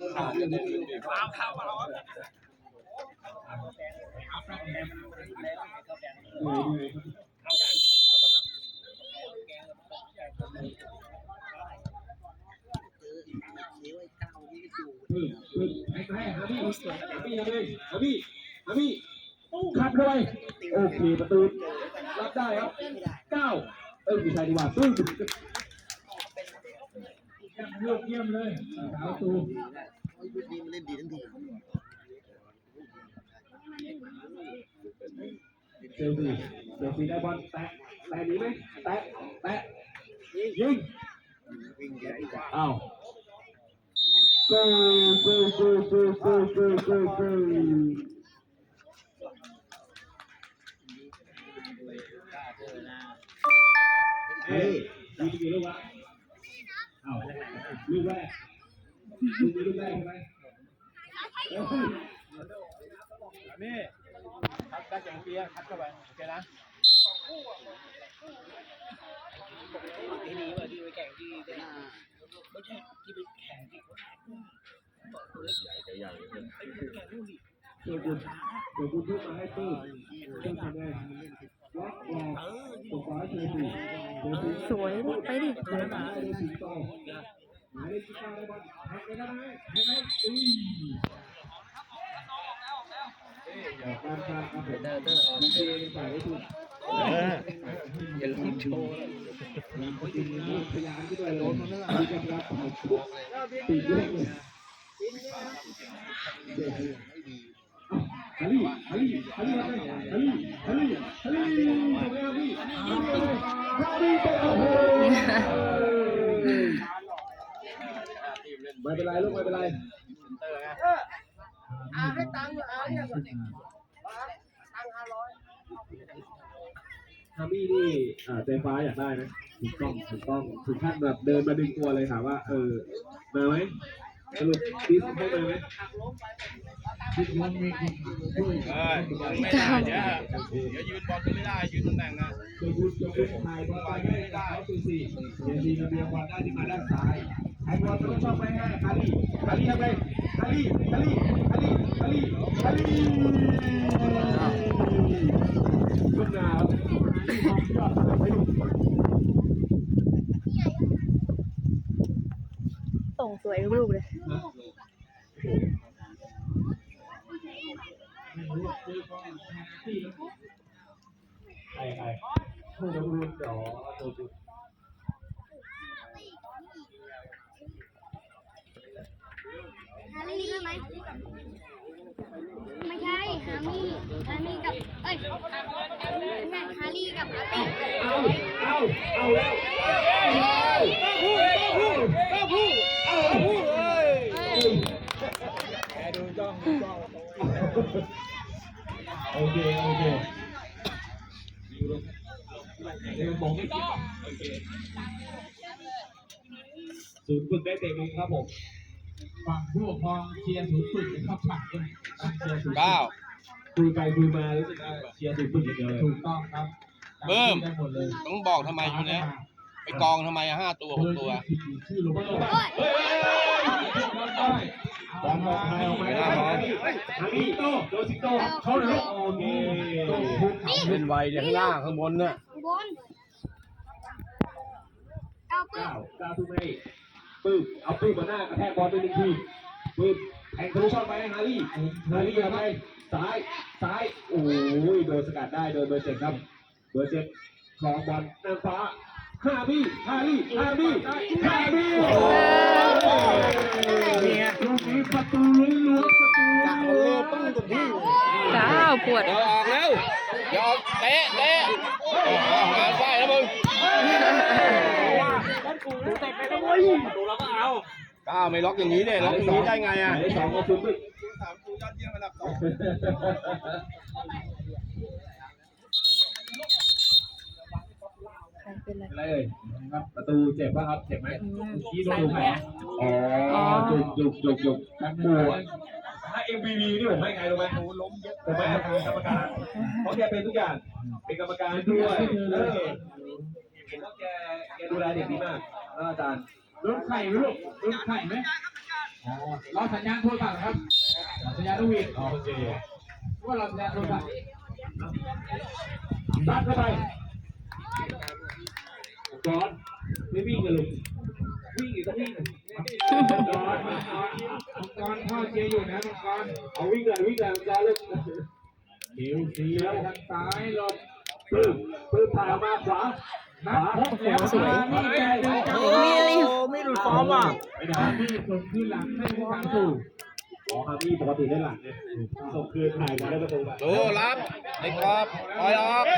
นี่นี่ให้ให้หาพี่หาพี่หาพี่หาพี่หาพี่ขัดเข้าไปโอเคประตูรับได้ครับเก้าเอ้ยไม่ใช่ดีกว่าตู้ ลือกเยี่ยมเลยสาวตูยุคนี้มันเล่นดีทั้งทีเชลซีเชลซีได้บอลแตะแตะหนีไหมแตะแตะยิงวิ่งใหญ่กว่าอ้าว go go go go go go go go เฮ้ยมีกี่ลูกวะ เอาลูกแรกลูกนี้ลูกแรกใช่ไหมเอ้ยนี่คัดได้อย่างเปียคัดเข้าไปโอเคนะที่นี่ว่าที่ไปแข่งที่ไม่ใช่ที่ไปแข่งที่เดี๋ยวคุณเดี๋ยวคุณพูดมาให้ตื้อเชื่อมแน่ล็อกรอต ไปดิเดอร์เดอร์อย่าลืมโชว์ ไปโอ้โหไม่เป็นไรลูกไม่เป็นไรอาให้ตังค์อาเนี่ยก่อนตังห้าร้อยฮามี่นี่อ่าใจฟ้าอยากได้นะถูกต้องถูกต้องถึงขั้นแบบเดินมาดึงตัวเลยถามว่า เออมาไหมสรุปดิสให้มาไหมดิสมันมีด้วย ไม่ได้เดี๋ยวเดี๋ยวยืนบอลก็ไม่ได้ยืนตำแหน่งนะคารีคารีคารีคารีคารีคารี เอาเอาเอาแล้วเอาพูดพูดพูเอาพูเลยแกดูจ้องจ้องโอเคโอเคเดี๋ยวบอกไม่คิดโอเคศูนย์ฝึกได้เตะมุมครับผมฝั่งผู้ปกครองเชียร์ศูนย์ฝึกนะครับฝั่งด้วยเชียร์ศูนย์ฝึกเก้าคุยไปคุยมารู้สึกว่าเชียร์ศูนย์ฝึกอย่างเดียวเลยถูกต้องครับ เบิ้มได้หมดเลยต้องบอกทำไมอยู่เนี้ยไปกองทำไมอะห้าตัวหกตัวชื่อโรเบิร์ตโอ้ยเฮ้ยบอลออกมาออกมาได้ฮามิโตโดสิโตเขาเลยโอเคเป็นไวเดี๋ยวข้างล่างข้างบนน่ะบอลเอาปึ๊เก้าบเก้าทุ่มให้ปึ๊บเอาปึ๊บมาหน้ากระแทกบอลไปหนึ่งทีปึ๊บแทงทะลุช่องไปให้ฮารี่ฮารี่ทำไมซ้ายซ้ายโอ้ยโดนสกัดได้โดนเบอร์เจ็ดครับ เบอร์เจ็ดคองบอลนางฟ้าห้าบี้ห้าบี้ห้าบี้ห้าบี้ลูกนี้ประตูลุ้นล้วงประตูลุ้นต้องตรงที่ก้าวปวดออกแล้วยอกเตะเตะงานไฟแล้วมึงตูเตะไปแล้วเว้ยตูเราก็เอาก้าวไม่ล็อกอย่างนี้เนี่ยล็อกอย่างนี้ได้ไงอะสองก็คือสามตูยอดเยี่ยมระดับสอง เป็นไรอะไรเอ่ยครับประตูเจ็บป่ะครับเจ็บไหมอืมที่โดนถูกไหมอ๋อจุกจุกจุกจุกแบ็คบูอะถ้า MVP นี่ผมให้ใครรู้ไหมล้มเยอะผมให้กรรมการเพราะแกเป็นทุกอย่างเป็นกรรมการด้วยเออผมว่าแกแกดูแลเด็กดีมากแล้วอาจารย์รถไข่ไหมลูกรถไข่ไหมออ๋อรอสัญญาณโทรศัพท์ครับ สัญญาณลูกหวีดอ๋อโอเคว่าเราสัญญาณโทรศัพท์ซัดเข้าไป ก่อนไม่วิ่งกันเลยวิ่งอีกต้องวิ่งมังกรมังกรมังกรพ่อเชียร์อยู่นะมังกรเอาวิ่งเลยวิ่งเลยก่อนเลยเขียวเสีแล้วทางซ้ายหลบปื้มปื้มผ่านมาขวานัวาบพบแล้วสวยนี่แกดินจับมีอะไรโอ้ไม่หลุดฟอมว่ะไปไหนนี่ส่งคืนหลังให้ผู้การสู่อ๋อครับนี่ปกติได้หลังเนี่ยส่งคืนถ่ายมาได้ประตูไปโอ้รับไอ้กรอบปล่อยออก เ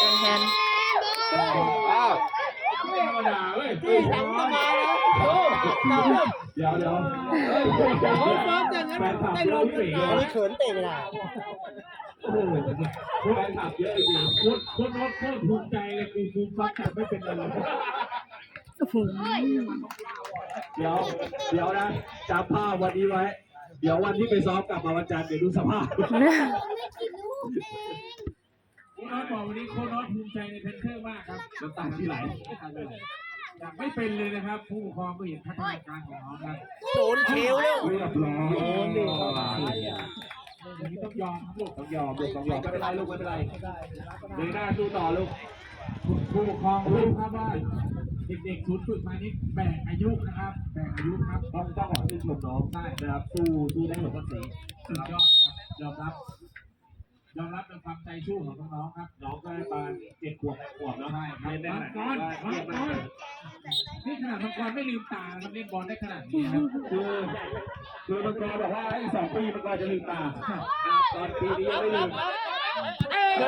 ป็น แทนอ้าวไม่ธรรมดาเว้ยที่หลังก็มาแล้วโอ้เดี๋ยวเดี๋ยวโหซ้อมอย่างนั้นแฟนคลับได้เยลอะงจริงอันนี้เขินเตะไม่ได้โอ้โหแฟนคลับเยอะจริงคนคนโน้ตโคตรภูมิใจเลยคือคือฟัดจับไม่เป็นไรเลยเดี๋ยว เดี๋ยวนะจำภาพวันนี้ไว้ เดี๋ยววันที่ไปซ้อมกลับมาวันจันทร์เดี๋ยวดูสภาพ น้อยบอกวันนี้โค้ชน้อยภูมิใจในเพนเทอร์มากครับน้ำตาที่ไหลอยากไม่เป็นเลยนะครับ ผู้ปกครองก็เห็นพัฒนาการของน้องครับโดนเชลแล้วเรียบร้อยโอ้โหอย่างนี้ต้องยอมครับลูกต้องยอมลูกต้องยอมไม่เป็นไรลูกไม่เป็นไรเดินหน้าสู้ต่อลูกผู้ปกครองรู้ครับว่าเด็กๆศูนย์ฝึกมานี่แบ่งอายุนะครับแบ่งอายุครับต้องต้องขอชื่นชมน้องใช่นะครับสู้สู้ได้หมดทั้งสีสุดยอดครับยอมรับ ยอมรับในความใจสู้ของน้องๆครับน้องก็ได้ปานเจ็ดขวบแปดขวบเนาะใช่ครับเล่นได้มัขงนาดกนี้รว่ามังเยี่ยมกมากรนี่ขนาดมังกรไม่ลืมตามันเล่นบอลได้ขนาดนี้ครับคือคือมังกรบอกว่าอีกสองปีมังกรจะลืมตาตอนปีนี้ยังไม่ลืมเอ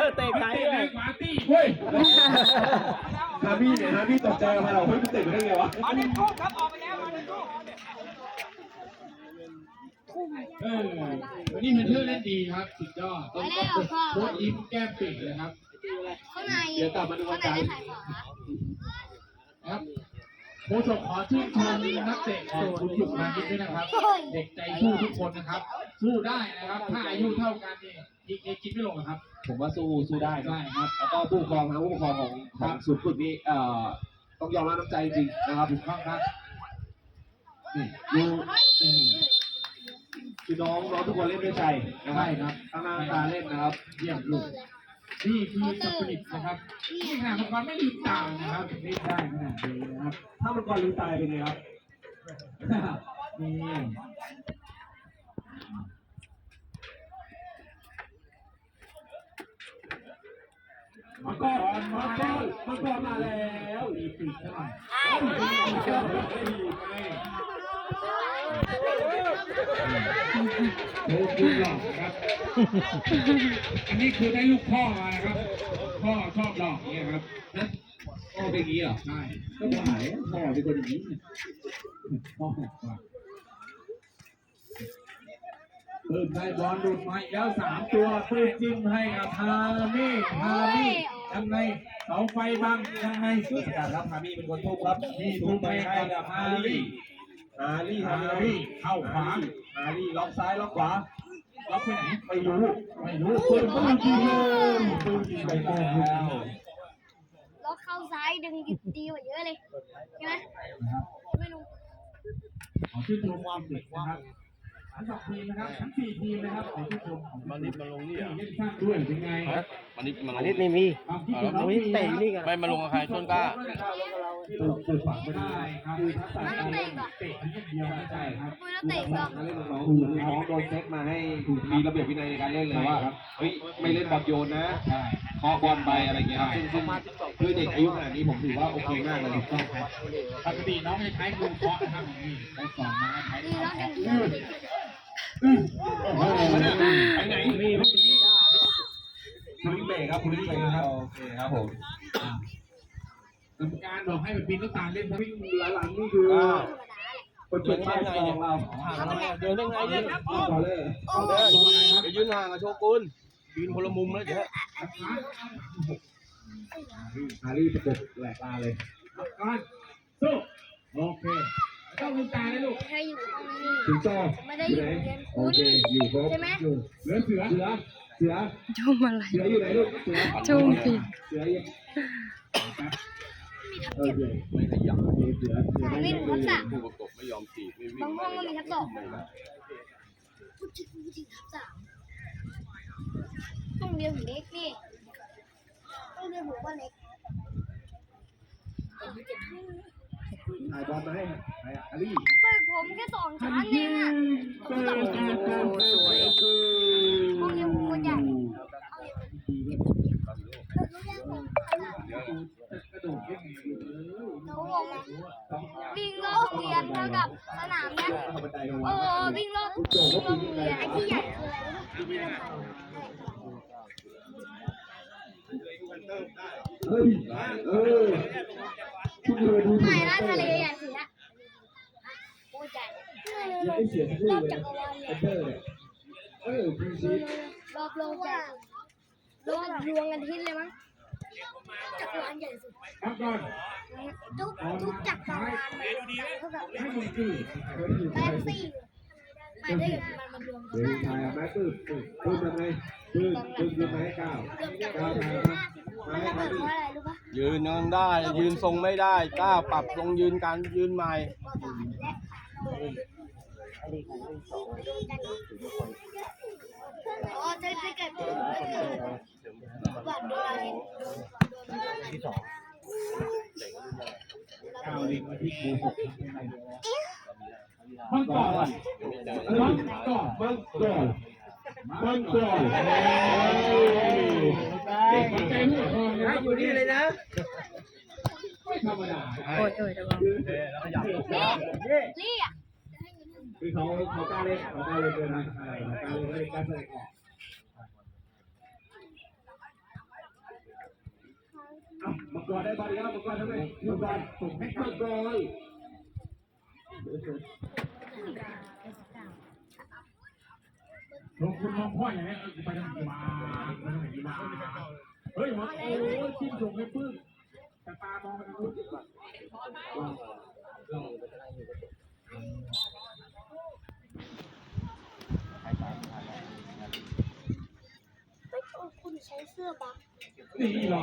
อเตะไกลเตะเลในยขวาตีเฮ้ยฮาบี้เนี่ยฮาบี้ตกใจกับเราเฮ้ยมันติดไปได้ไงวะ เออวันนี้เพนเทอร์เล่นดีครับสุดยอดต้องไม่ได้หรอกพ่อโค้ชยิ้มแก้มปิดเลยครับ ข้างในเดี๋ยวกลับมาดูวันจันทร์ข้างในได้ขายของนะครับโค้ชขอชื่นชมนักเตะของคุณหยุกมานิดด้วยนะครับ เด็กใจสู้ทุกคนนะครับ สู้ได้นะครับ ถ้าอายุเท่ากันนี่ยิงเองกินไม่ลงอะครับ ผมว่าสู้สู้ได้ได้ครับ แล้วก็ผู้ปกครองทั้งผู้ปกครองของของศูนย์ฝึกนี้เอ่อต้องยอมรับน้ำใจจริงนะครับถูกต้องครับนี่ดูนี่ คือน้องน้องทุกคนเล่นด้วยใจนะครัใช่บครับตั้งหน้าตาเล่นนะครับ เยี่ยมลูกนี่คือสปิริตนะครับนี่ขนาดมังกรไม่ลืมตานะครับเล่นได้ขนาดนี้นะครับถ้ามันก่อนลืมตายเป็นไงครับ นี่มังกรมังกรมังกรมาแล้วรีบปิดซะหน่อยโอ้ คุณหลอกครับ อันนี้คือได้ลูกพ่อมานะครับ พ่อชอบหลอกเนี่ยครับนะพ่อเป็นอย่างนี้เหรอใช่ก็หายพ่อเป็นคนอย่างนี้พ่อหกว่าเพิ่มได้บอลหลุดมาแล้วสามตัวเพิ่มจิ้มให้กับฮามี่ฮามี่ยังไงเสาไฟบังยังไงโดกัดครับฮามี่เป็นคนทุ่มครับนี่ทุ่มไปให้กับฮารี่ ฮารี่ฮารี่เข้าขวาฮารี่ล็อกซ้ายล็อกขวาล็อกไปไหนไม่รู้ไม่รู้ปืนปืนยิงเลยปืนยิงไปแล้วล็อกเข้าซ้ายดึงดีกว่าเยอะเลยใช่ไหมไม่รู้ขอชื่นชมความเด็กนะครับ ทั้งสองทีมนะครับทั้งสี่ทีมนะครับขอชื่นชมของมันนิดมาลงนี่อะเล่นสร้างด้วยเป็นไงมันนิดมาลงนี่มีความคิดของน้องเตะนี่กันไม่มาลงกับใครต้นกล้าปลูกปลูกฝังไม่ได้ครับคือทักษะการเล่นเตะนิดเดียวไม่ได้ครับมือแล้วเตะก็เล่นน้องๆน้องโดนเซตมาให้มีระเบียบวินัยในการเล่นเลยว่าเฮ้ยไม่เล่นบอลโยนนะใช่เคาะบอลไปอะไรเงี้ยครับซึ่งซึ่งคือเด็กอายุขนาดนี้ผมถือว่าโอเคมากเลยปกติน้องจะใช้มือเคาะนะครับอย่างนี้ได้สอนมาใช้ ไปไหนนี่ลูกนี้คุณลิเบครับคุณลิเบครับโอเคครับผมกรรมการบอกให้ไปปีนหน้าต่างเล่นวิ่งหลังๆนี่คือคนเก็บป้ายกองเราเดินได้ไงเนี่ยบอลเลอร์ไปยืนห่างกับโชกุนยืนคนละมุมแล้วเดี๋ยวฮารี่ประกบแหลกตาเลยก่อนสู้โอเค ต้องลืมตาเลยลูกใครอยู่ห้องนี้ ถึงจอไม่ได้อยู่เรียนโอคุณเคอยู่ครบใช่ไหม อยู่เหลือเสือเสือเสืสือจุ่มอะไร เสืออยู่ไหนลูกเสือจุ่มผิด เสือยังเออเสือไม่ขยับเสือเสือเสือไม่มีทักษะผู้ประกบไม่ยอมจีบไม่วิ่งบางห้องก็มีทักษะไม่ได้พูดถึงพูดถึงทักษะห้องเรียนผมเล็กนี่ห้องเรียนผมว่าเล็ก ถ่ายบอลมาให้ใครอะอาลี่เปิดผมแค่สองชั้นเองอะผมสองชั้นห้องเรียนผมคนใหญ่เขาบอกมาวิ่งรอบโรงเรียนเท่ากับสนามเนี้ย เข้าบันไดลง เอ มา อวิ่งรอบวิ่งรอบโรงเรียนไอ้ที่ใหญ่คืออะไร เฮ้ยเออคุณเคยดู ไม่นะทะเลใหญ่สุดละโอ้ใหญ่ ยังไม่เสียสักลู รอกบเลยจักรวาลใหญ่เตอร์เนี่ยเออพีซีรอบโลกใหญ่สุดรอบดวงอาทิตย์เลยมั้งจักรวาลใหญ่สุดครับก่อนทุกทุกจักรวาลเท่ากับให้มึงคือแม็กซี่หมายถึงมันมันรวมกันเดี๋ยวได้ถ่ายแม่ปื้มปื้มปื้มทำไงปื้มปื้มยืนไม้เก้าเกือบจักราเก้าวถ่ายลมามันไม้ระเบิอาดเพลี่ราะอะไรรู้ปะยืนยังได้ ยืนทรงไม่ได้กล้าปรับทรงยืนการยืนใหม่ อ๋อจะจะเกิดก็คือบัตรดวงอาทิตย์ที่สองก้าวลิงมาที่ครูหกมังกรมังกรมังกรมังกรเด็กหัวใจหัวทอนะอยู่นี่เลยนะไม่ธรรมดาโอ้ยโอ้ยระวังลี่อะ คือเขาเขากล้าเล่นเขากล้าเล่นเกินไปเขากล้าเล่นเล่นกล้าแสดงออกมังกรได้บอลแล้วมังกรทำไมมังกรส่งให้มังกรลงคุณมองพ่ออย่างนี้ไปทางกีฬาไปทางกีฬาเฮ้ยมาโอ้ยจิ้มส่งให้ปื้มแต่ตามองไปทางนู้นดีกว่า ไม่ ต้องคุณใช้เสื้อบักนี่หลอ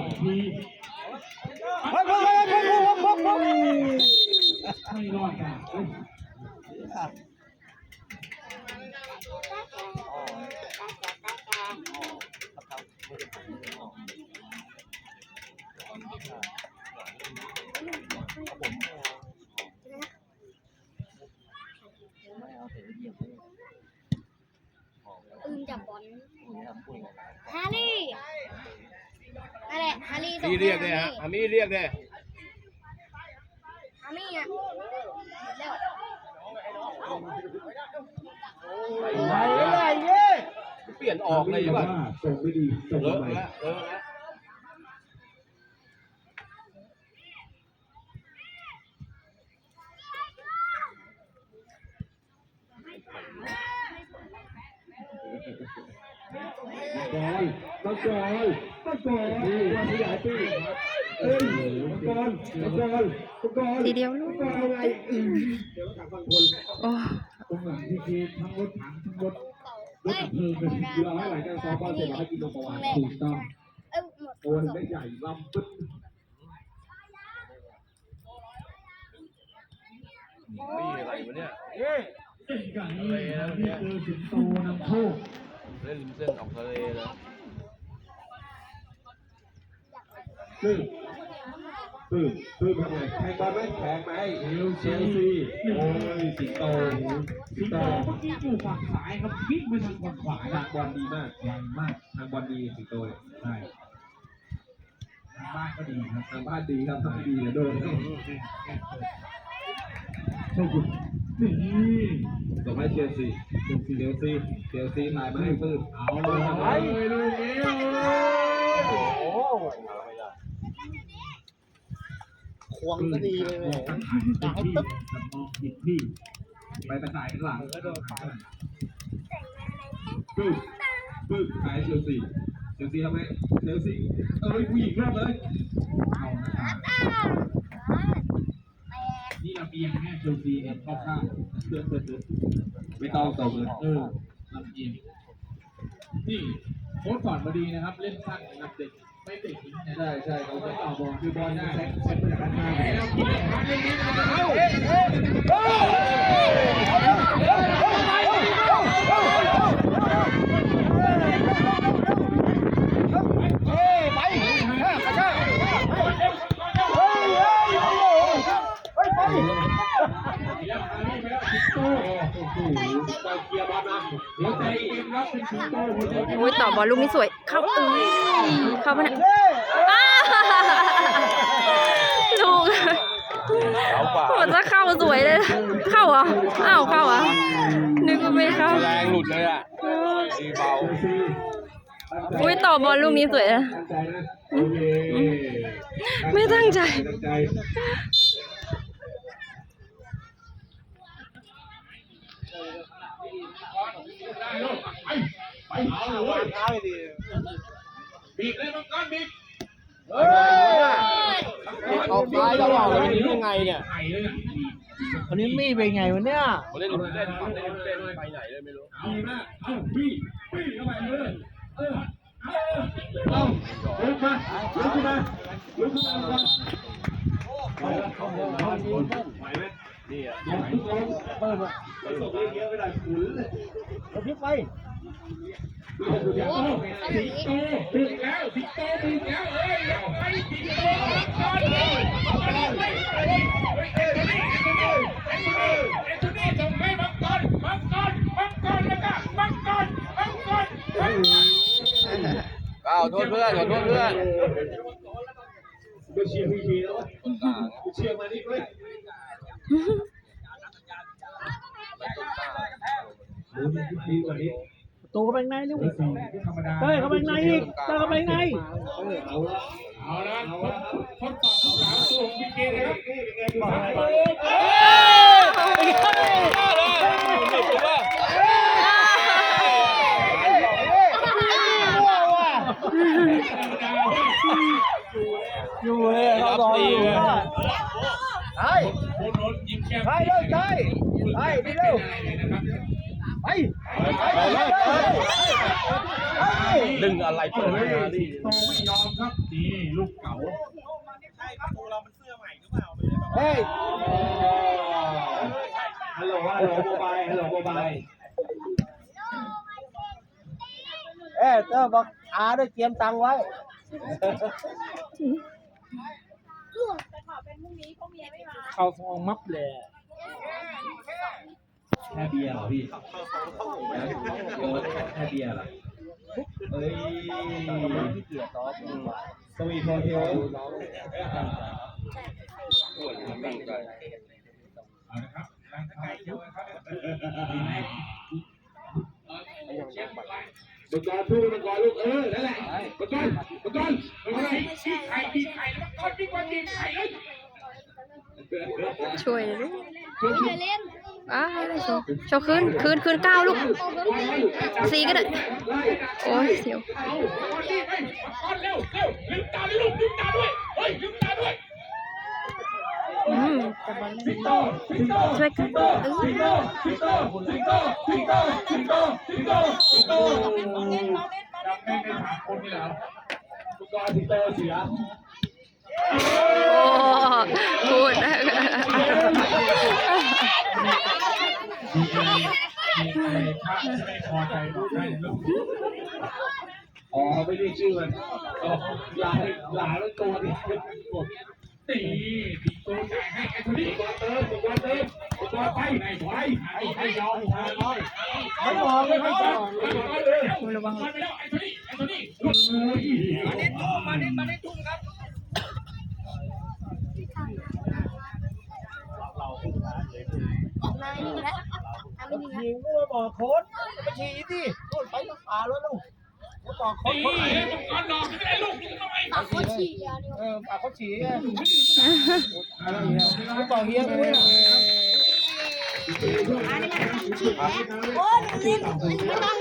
ก อดอะเฮ้ยอืมจับบอลฮาร์รี่นั่นแหละฮาร์รี่ส่งพี่ให้เรียกเลยฮะอามี่เรียกเลยฮาร์รี่อะเร็วอะไรเนี่ยเปลี่ยนออกเลยว่าป่ะส่งไม่ดีส่งเลมาอะใหม่แล้วเลอะแล้วมั กรมังกรมังกรว่าขยายปีเอ้ยมังกรมังกรมังกรทีเดียวลูกมังกรเอาไงเดี๋ยวกลับบางคนโอ้ตรงหลังที่คือทั้งรถถังทั้งรถเฮ้ยคือเราให้หลังจากซ้อมบอลเสร็จเราให้กินนมประวานถูกต้องเอ้ยหมดโอ้ถึงได้ใหญ่ลำปึ๊ดนี่อะไรวะเนี่ยเล่นกันนี่นี่คือสิงโตนำโชค เล่นริมเส้นออกทะเลเลยปึ๊บปึ๊บปึ๊บทำไงแทงบอลไหมแทงไหมเชลซีโอ้ยสิงโตสิสิงงโตโตเมื่อกี้อยู่ฝั่งซ้ายครับวิ่งไปทางฝั่งขวาทางบอลดีมากไวมากทางบอลดีสิงโตเนี่ยใช่ทางบ้านก็ดีครับทางบ้านดีครับทางดีเนี่ยโดนโชคดี นี่ส่งให้เชลซีเชลซีเชลซีเชลซีถ่ายมาให้ปื้มเอาเลยลูกนี้โอ้โหควงก็ดีเลยแม่ติดที่มองติดที่ ไปตะข่ายข้างหลังปึ๊บปึ๊บขายเชลซีเชลซีทำไมเชลซีเอ้ยผู้หญิงรอบเลยเอานะ อ้าวแตกนี่ระเบียงแม่เชลซีเนี่ยเข้าข้างไม่ต้องตรงเลยเออลำเอียงนี่โค้ชสอนมาดีนะครับ เล่นสั้นนะครับเด็กไม่เตะทิ้งนะใช่ใช่เขาจะต่อบอลคือบอลเซ็ตเซ็ตมาจากด้านข้างให้เราคิดเลยครับเรื่องนี้มันจะเข้า แล้วฮารี่ไปแล้วสิง โตโอ้โหเราเคลียร์บอลมาหัวใจเกมรับเป็นสิงโตหัวใจเกมโอ้ยต่อบอลลูกนี้สวย เข้าเอ้ยเข้ามาเนี่ยอ้าลูกมันจะเข้าสวยเลย เข้าเหรออ้าวเข้าเหรอนึกว่าไม่เข้าแรงหลุดเลยอะดีเบาซีอุ้ยต่อบอลลูกนี้สวยนะตั้งใจนะโอเคไม่ตั้งใจ ตั้งใจ ได้ลูกไปไปเอาเลยบีบเลยมังกรบีบอกซ้ายตลอดเลยนี่ยังไงเนี่ยวันนี้มีเป็นไงวะเนี่ยเล่นเล่นเล่นเล่นไปไหนเลยไม่รู้เอาหน้าเอาบี้บี้เข้าไปเลยเออเอาลุกมาลุกขึ้นมาลุกขึ้นมาก่อนไปแล้วเขาเขาเขาไหวไหม นี่อะลงลงเปิดมาไปส่งเยอะไม่ได้ขุนเลยเราพิกไปดูดูอย่างโอ้โต้ยไงอันสิงโตบุกแล้วสิงโตบุกแล้วเอ้ยแล้วไปสิงโตมังกรเลยมังกรเลยเฮ้ยเฮ้ยเอ็นนี่เอ็นนี่เอ็นนี่ส่งให้มังกรมังกรมังกรแล้วก็มังกรมังกรมังกรอ้าวโทษเพื่อนขอโทษเพื่อนไปเชียร์พี่ทีแล้วไปเชียร์มานี่ด้วย ดูดีกว่านี้ประตูเข้าไปข้างในเร็วไม่ธรรมดาเต้ยเข้าไปข้างในอีกเต้ยเข้าไปข้างในเอาละเอาละทดทดสอบสาวตัวของพี่เกนะครับนี่เป็นไงดูสายโอ้อยู่เลยเรารออยู่ใช่โหโดนยิ้มแก้มใช่เลยใช่ใช่ดีเร็วไปไปไป ดึงอะไรเปิดมาดิโตไม่ยอมครับนี่ลูกเก๋าใช่ครับตัวเรามันเสื้อใหม่หรือเปล่าเฮ้ยฮัลโหลฮัลโหลโมบายฮัลโหลโมบายเอ้เจ้าบอกอาได้เตรียมตังไว้เขาฟองมับเลย แค่เบียร์เหรอพี่แค่เบียร์เหรอเฮ้ยที่เกียร์ซอสสวีทโฮเทลเอาละครับร่างกายเยอะครับมังกรพูดมังกรลูกเออนั่นแหละมังกรมังกรมังกรที่ไข่ที่ไข่แล้วก็ที่กว่าที่ไข่เลยช่วยเลยไม่เคยเล่น อ้าได้โชว์โชว์คืนคืนคืนเก้าลูกสีก็ได้ โอ้ยเสียวเอาก่อนที่ไปก่อนเร็วเร็วลืมตาด้วยลูกลืมตาด้วยเฮ้ยลืมตาด้วยอืมสิโตสิงโตช่วยกันเออสิ งโตสิงโตสิงโตสิงโตสิงโตสิงโตสิงโตจำไม่ได้ถามคนนี่แล้วมังกรสิงโตเสียโอ้พูดมีอะไรมีอะไรพระไม่พอใจลูกให้ลูกอ๋อไม่ได้ชื่อมันอ๋อหลานหลานมันตัวดิกดตีสิงโตจ่ายให้แอนโทนีมังกรเติมมังกรเติมมังกรไปไปไหนไว้ให้ให้ยอมทางน้อยไม่มองเลยไม่มองระวังไปแล้วแอนโทนีแอนโทนีหลุดเลยมาเน้นมาเน้นทุ่มครับ มาหนึ่งแล้ว ทำไม่หนึ่งแล้วยิงก็มาบอกโค้ดไปฉี่สิโน่นไปก็ขาแล้วลูกมาบอกโค้ดตีเขาไหนมังกรดอกไม่ได้ลูกลูกทำไมปากเขาฉี่เออปากเขาฉี่ไงมาบอกเฮียด้วยโอ้ยเล่นไม่ต้อง